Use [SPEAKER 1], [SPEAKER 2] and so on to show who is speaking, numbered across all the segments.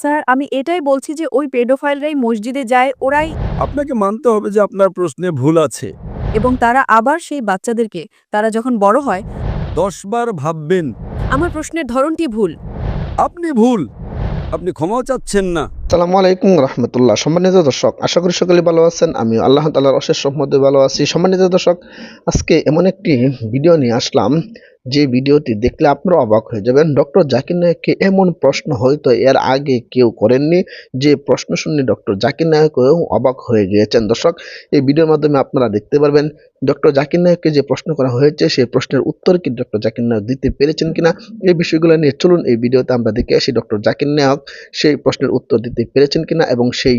[SPEAKER 1] Sir আমি এটাই বলছি যে ওই পেডোফাইলরাই মসজিদে যায় ওরাই
[SPEAKER 2] আপনাকে মানতে হবে যে আপনার প্রশ্নে ভুল আছে।
[SPEAKER 1] এবং তারা আবার সেই বাচ্চাদেরকে তারা যখন বড় হয়
[SPEAKER 2] দশবার ভাববেন।
[SPEAKER 1] আমার প্রশ্নের ধরনটি ভুল।
[SPEAKER 2] আপনি ভুল। আপনি ক্ষমাও চাচ্ছেন না।
[SPEAKER 3] সালামু আলাইকুম রহমতুল্লাহ। সম্মানিত দর্শক আশা করি সকলে ভালো আছেন। আমি আল্লাহ তালার অশেষ রহমতে ভালো আছি। সম্মানিত দর্শক আজকে এমন একটি ভিডিও নিয়ে আসলাম যে ভিডিওটি দেখলে আপনারা অবাক হয়ে যাবেন। ডক্টর জাকির নায়ককে এমন প্রশ্ন হয়তো এর আগে কেউ করেননি, যে প্রশ্ন শুনে ডক্টর জাকির নায়কও অবাক হয়ে গিয়েছেন। দর্শক, এই ভিডিওর মাধ্যমে আপনারা দেখতে পারবেন ডক্টর জাকির নায়ককে যে প্রশ্ন করা হয়েছে, সেই প্রশ্নের উত্তর কি ডক্টর জাকির নায়ক দিতে পেরেছেন কিনা, এই বিষয়গুলো নিয়ে চলুন এই ভিডিওতে আমরা দেখে আসি ডক্টর জাকির নায়ক সেই প্রশ্নের উত্তর দিতে পেরেছেন কিনা এবং সেই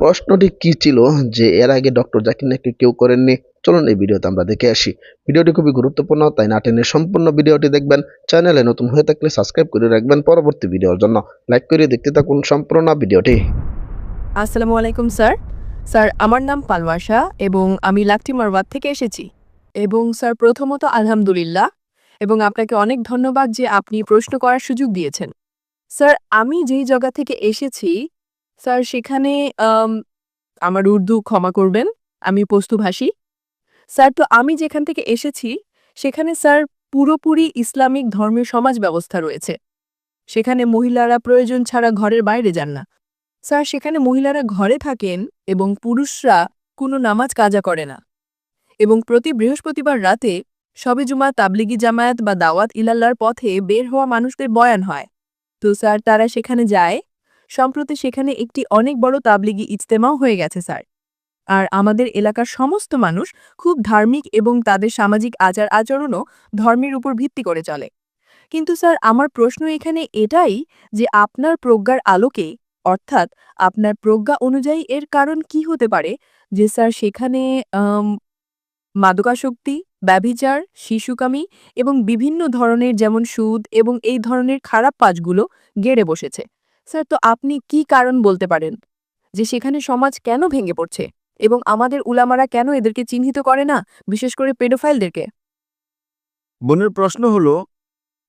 [SPEAKER 3] প্রশ্নটি কি ছিল, যে এর আগে ডক্টর জাকির নায়ককে কেউ করেননি। চলুন এই ভিডিওতে আমরা দেখে আসি। ভিডিওটি খুবই গুরুত্বপূর্ণ তাই না টেনে সম্পূর্ণ ভিডিওটি দেখবেন। চ্যানেলে নতুন হয়ে থাকলে সাবস্ক্রাইব করে রাখবেন। পরবর্তী ভিডিওর জন্য লাইক করে দেখতে থাকুন সম্পূর্ণ ভিডিওটি।
[SPEAKER 1] আসসালামু আলাইকুম স্যার। স্যার আমার নাম পালওয়াশা এবং আমি লাকটি মারওয়াত থেকে এসেছি। এবং স্যার প্রথমত আলহামদুলিল্লাহ। এবং আপনাকে অনেক ধন্যবাদ যে আপনি প্রশ্ন করার সুযোগ দিয়েছেন। স্যার আমি যেই জায়গা থেকে এসেছি স্যার সেখানে আম, আমার উর্দু ক্ষমা করবেন। আমি পস্তুভাষী। স্যার, তো আমি যেখান থেকে এসেছি, সেখানে স্যার পুরোপুরি ইসলামিক ধর্মের সমাজ ব্যবস্থা রয়েছে। সেখানে মহিলারা প্রয়োজন ছাড়া ঘরের বাইরে যান না। স্যার, সেখানে মহিলারা ঘরে থাকেন এবং পুরুষরা কোনো নামাজ কাজা করে না। এবং প্রতি বৃহস্পতিবার রাতে সবে জুমা তাবলিগি জামায়াত বা দাওয়াত ইলাল্লার পথে বের হওয়া মানুষদের বয়ান হয়। তো স্যার, তারা সেখানে যায়। সম্প্রতি সেখানে একটি অনেক বড় তাবলিগি ইজতেমাও হয়ে গেছে, স্যার। আর আমাদের এলাকার সমস্ত মানুষ খুব ধার্মিক এবং তাদের সামাজিক আচার আচরণও ধর্মের উপর ভিত্তি করে চলে। কিন্তু স্যার, আমার প্রশ্ন এখানে এটাই যে আপনার প্রজ্ঞার আলোকে, অর্থাৎ আপনার প্রজ্ঞা অনুযায়ী এর কারণ কি হতে পারে? যে স্যার, সেখানে মাদকাসক্তি, ব্যভিচার, শিশুকামী এবং বিভিন্ন ধরনের যেমন সুদ এবং এই ধরনের খারাপ কাজগুলো গেড়ে বসেছে। স্যার, তো আপনি কি কারণ বলতে পারেন? যে সেখানে সমাজ কেন ভেঙে পড়ছে? এবং আমাদের উলামারা কেন এদেরকে চিহ্নিত করে না বিশেষ করে পেডোফাইলদেরকে?
[SPEAKER 2] বোনের প্রশ্ন হলো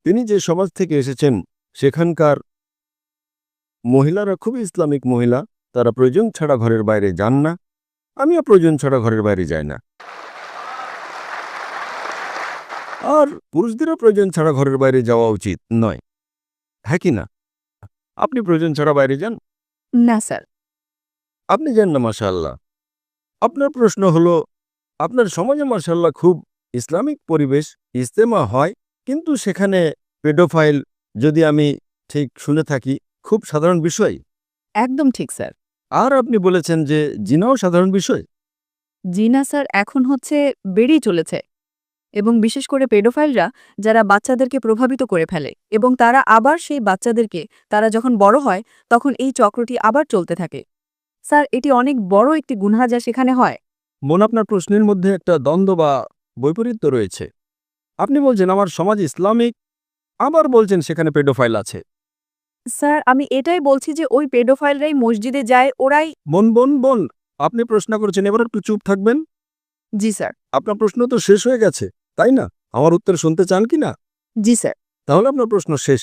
[SPEAKER 2] তিনি যে সমাজ থেকে এসেছেন সেখানকার মহিলারা খুবই ইসলামিক মহিলা তারা প্রয়োজন ছাড়া ঘরের বাইরে যান না। আমিও প্রয়োজন ছাড়া ঘরের বাইরে যাই না। আর পুরুষদেরও প্রয়োজন ছাড়া ঘরের বাইরে যাওয়া উচিত নয়। হ্যাঁ কি না? আপনি প্রয়োজন ছাড়া বাইরে যান?
[SPEAKER 1] না স্যার।
[SPEAKER 2] আপনি যান না মাশাল্লাহ আপনার প্রশ্ন হলো আপনার সমাজে মাশাল্লাহ খুব ইসলামিক পরিবেশ ইজতেমা হয় কিন্তু সেখানে পেডোফাইল যদি আমি ঠিক শুনে থাকি খুব সাধারণ বিষয়?
[SPEAKER 1] একদম ঠিক স্যার।
[SPEAKER 2] আর আপনি বলেছেন যে জিনাও সাধারণ বিষয়?
[SPEAKER 1] জিনা স্যার এখন হচ্ছে বেড়েই চলেছে। এবং বিশেষ করে পেডোফাইলরা যারা বাচ্চাদেরকে প্রভাবিত করে ফেলে এবং তারা আবার সেই বাচ্চাদেরকে তারা যখন বড় হয় তখন এই চক্রটি আবার চলতে থাকে। স্যার এটি অনেক বড় একটি গুনহা যা সেখানে হয়।
[SPEAKER 2] মন আপনার প্রশ্নের মধ্যে একটা দ্বন্দ্ব বা বৈপরীত্য রয়েছে। আপনি বলছেন আমার সমাজ ইসলামিক। আবার বলছেন সেখানে পেডোফাইল আছে।
[SPEAKER 1] স্যার আমি এটাই বলছি যে ওই পেডোফাইলরাই মসজিদে যায় ওরাই
[SPEAKER 2] বোন বোন বোন আপনি প্রশ্ন করেছেন এবার একটু চুপ থাকবেন।
[SPEAKER 1] জি স্যার।
[SPEAKER 2] আপনার প্রশ্ন তো শেষ হয়ে গেছে তাই না? আমার উত্তর শুনতে চান কি না?
[SPEAKER 1] জি স্যার।
[SPEAKER 2] তাহলে আপনার প্রশ্ন শেষ।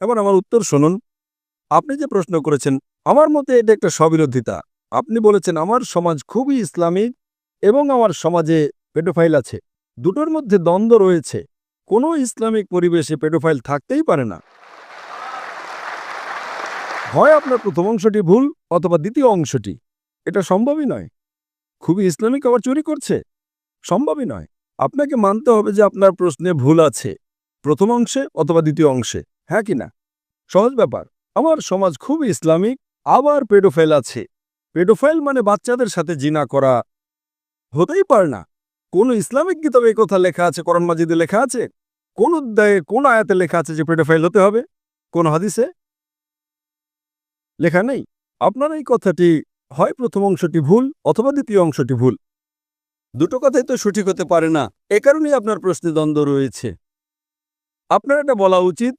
[SPEAKER 2] এবার আমার উত্তর শুনুন। আপনি যে প্রশ্ন করেছেন আমার মতে এটা একটা স্ববিরোধিতা। আপনি বলেছেন, আমার সমাজ খুবই ইসলামিক এবং আমার সমাজে পেডোফাইল আছে। দুটোর মধ্যে দ্বন্দ্ব রয়েছে। কোনো ইসলামিক পরিবেশে পেডোফাইল থাকতেই পারে না। হয় আপনার প্রথম অংশটি ভুল অথবা দ্বিতীয় অংশটি। এটা সম্ভবই নয়। খুবই ইসলামিক আবার চুরি করছে? সম্ভবই নয়। আপনাকে মানতে হবে যে আপনার প্রশ্নে ভুল আছে। প্রথম অংশে অথবা দ্বিতীয় অংশে। হ্যাঁ কি না? সহজ ব্যাপার। আমার সমাজ খুব ইসলামিক আবার পেডোফাইল আছে। পেডোফাইল মানে বাচ্চাদের সাথে জিনা করা। হতেই পারে না। কোন ইসলামিক কিতাবে কথা লেখা আছে করণ মাজিদে লেখা আছে? কোন অধ্যায়ে, কোন আয়াতে লেখা আছে যে পেডোফাইল হতে হবে? কোন হাদিসে? লেখা নেই। আপনার এই কথাটি হয় প্রথম অংশটি ভুল অথবা দ্বিতীয় অংশটি ভুল। দুটো কথাই তো সঠিক হতে পারে না। এ কারণেই আপনার প্রশ্নে দ্বন্দ্ব রয়েছে। আপনার এটা বলা উচিত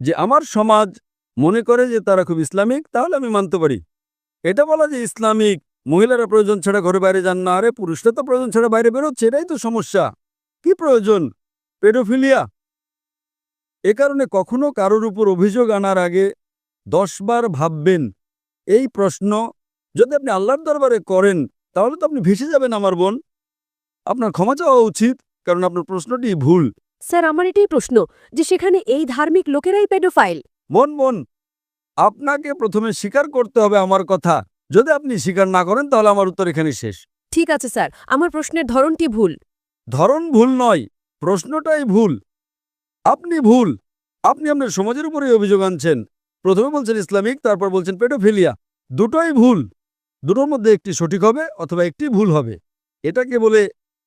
[SPEAKER 2] যে আমার সমাজ মনে করে যে তারা খুব ইসলামিক, তাহলে আমি মানতে পারি। এটা বলা যে ইসলামিক, মহিলারা প্রয়োজন ছাড়া ঘরে বাইরে যান না, আরে পুরুষরা তো প্রয়োজন ছাড়া বাইরে বেরোচ্ছে, এটাই তো সমস্যা। কি প্রয়োজন? পেডোফিলিয়া। এ কারণে কখনো কারোর উপর অভিযোগ আনার আগে দশবার ভাববেন, এই প্রশ্ন যদি আপনি আল্লাহর দরবারে করেন, তাহলে তো আপনি ভেসে যাবেন আমার বোন। আপনার ক্ষমা চাওয়া উচিত, কারণ আপনার প্রশ্নটি ভুল।
[SPEAKER 4] স্যার, আমার এটাই প্রশ্ন যে সেখানে এই ধার্মিক লোকেরাই পেডোফাইল।
[SPEAKER 2] মন মন আপনাকে প্রথমে স্বীকার করতে হবে আমার কথা। যদি আপনি স্বীকার না করেন তাহলে আমার উত্তর এখানে শেষ।
[SPEAKER 4] ঠিক আছে স্যার। আমার প্রশ্নের ধরনটি ভুল।
[SPEAKER 2] ধরন ভুল নয় প্রশ্নটাই ভুল। আপনি ভুল। আপনি আপনার সমাজের উপরেই অভিযোগ আনছেন। প্রথমে বলছেন ইসলামিক তারপর বলছেন পেডোফিলিয়া। দুটোই ভুল। দুটোর মধ্যে একটি সঠিক হবে অথবা একটি ভুল হবে। এটাকে বলে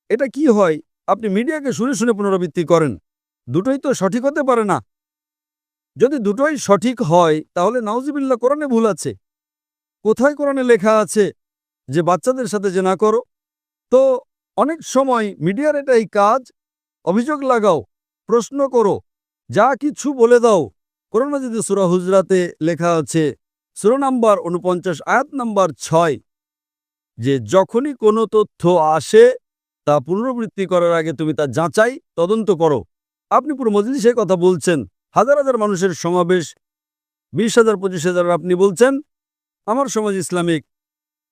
[SPEAKER 2] এটা কি হয়? আপনি মিডিয়াকে শুনে শুনে পুনরাবৃত্তি করেন। দুটোই তো সঠিক হতে পারে না। যদি দুটোই সঠিক হয়, তাহলে নাউজিবিল্লা কোরআনে ভুল আছে। কোথায় কোরআনে লেখা আছে যে বাচ্চাদের সাথে যে না করো? তো অনেক সময় মিডিয়ার এটাই কাজ, অভিযোগ লাগাও, প্রশ্ন করো, যা কিছু বলে দাও। করোনা যদি সুরা হুজরাতে লেখা আছে, সুরা নাম্বার উনপঞ্চাশ আয়াত নাম্বার ছয়, যে যখনই কোনো তথ্য আসে, তা পুনরাবৃত্তি করার আগে তুমি তা যাচাই, তদন্ত করো। আপনি পুরো মজলিসে কথা বলছেন হাজার হাজার মানুষের সমাবেশ, বিশ হাজার, পঁচিশ হাজার আপনি বলছেন, আমার সমাজ ইসলামিক,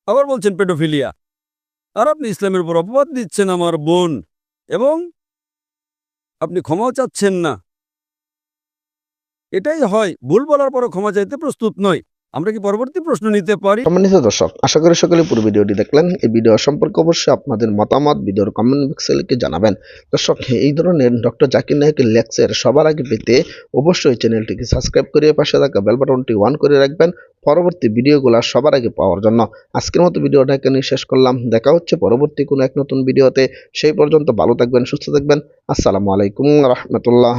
[SPEAKER 2] আবার বলছেন পেটোফিলিয়া আর আপনি ইসলামের উপর অপবাদ দিচ্ছেন আমার বোন, এবং আপনি ক্ষমাও চাচ্ছেন না। এটাই হয়, ভুল বলার পরে ক্ষমা চাইতে প্রস্তুত নয় আমরা কি পরবর্তী প্রশ্ন নিতে পারি?
[SPEAKER 3] সম্মানিত দর্শক, আশা করি সকলে পুরো ভিডিওটি দেখলেন। এই ভিডিও সম্পর্কে অবশ্যই আপনাদের মতামত ভিডিওর কমেন্ট বক্সে লিখে জানাবেন। দর্শক, এই ধরনের ডক্টর জাকির নায়কের লেকচার সবার আগে পেতে অবশ্যই চ্যানেলটিকে সাবস্ক্রাইব করে পাশে থাকা বেল বাটনটি অন করে রাখবেন পরবর্তী ভিডিওগুলো সবার আগে পাওয়ার জন্য। আজকের মতো ভিডিওটা এখানে শেষ করলাম। দেখা হচ্ছে পরবর্তী কোনো এক নতুন ভিডিওতে। সেই পর্যন্ত ভালো থাকবেন, সুস্থ থাকবেন। আসসালামু আলাইকুম রহমতুল্লাহ।